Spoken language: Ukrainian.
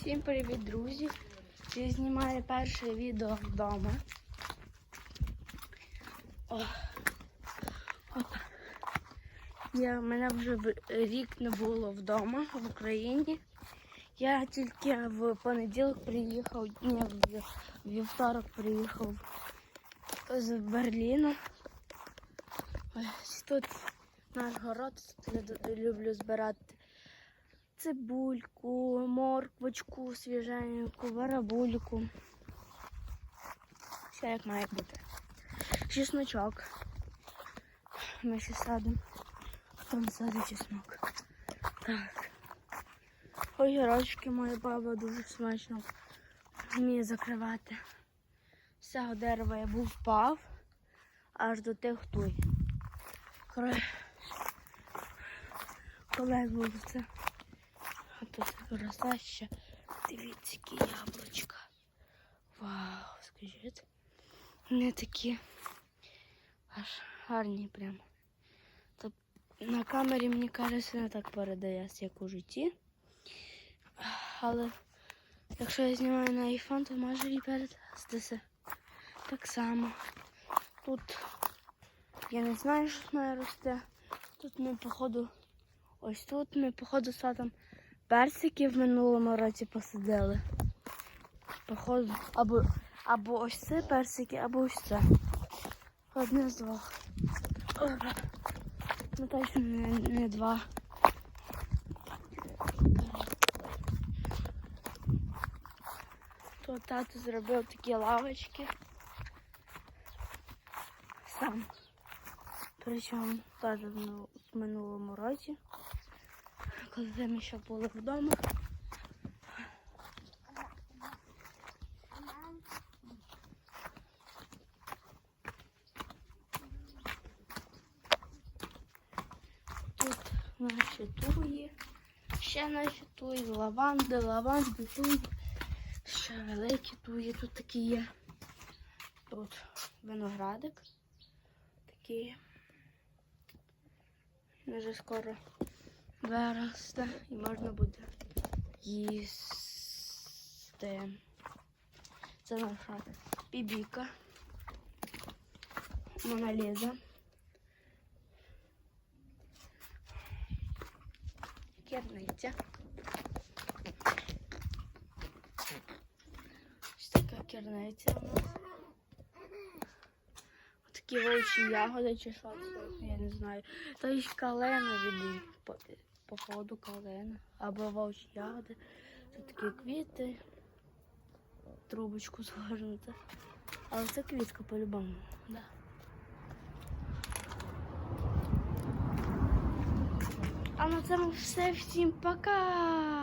Всім привіт, друзі! Я знімаю перше відео вдома. Я, мене вже рік не було вдома в Україні. Я тільки в понеділок приїхав, ні, в вівторок приїхав з Берліна. Ось тут наш город, тут люблю збирати цибульку, морквочку свіженьку, барабульку. Все як має бути. Чесночок. Ми ще садимо. Не садить чеснок? Так. Огірочки моя баба дуже смачно вміє закривати. З цього дерева я був впав аж до тих туй. Коли був це. А тут росте ще. Дивіться, які яблучка. Вау, скажіть. Вони такі аж гарні прям. То на камері, мені кажеться, не так передається, як у житті. Але якщо я знімаю на iPhone, то може і передастися так само. Тут я не знаю, що з нею росте. Тут ми, походу, ось тут ми, походу, садом персики в минулому році посадили. Походу, або, або ось це персики, або ось це. Одне з двох. Ну точно не, не два. То тато зробив такі лавочки. Сам. Причому теж в минулому році, коли ми ще були вдома. Тут наші туї, ще наші туї, лаванди, лаванди, туї, ще великі туї тут такі є. Тут виноградик такий. Вже скоро виросте і можна буде їсти. Це наша бібіка. Моналіза. Керниця. Ось така керниця у нас. Такі вовчі ягоди чи що я не знаю. Та й калена від по, походу калена. Або вовчі ягоди. Це такі квіти. Трубочку згорнути. Але це квітка по-любому. Да. А на цьому все. Всім пока!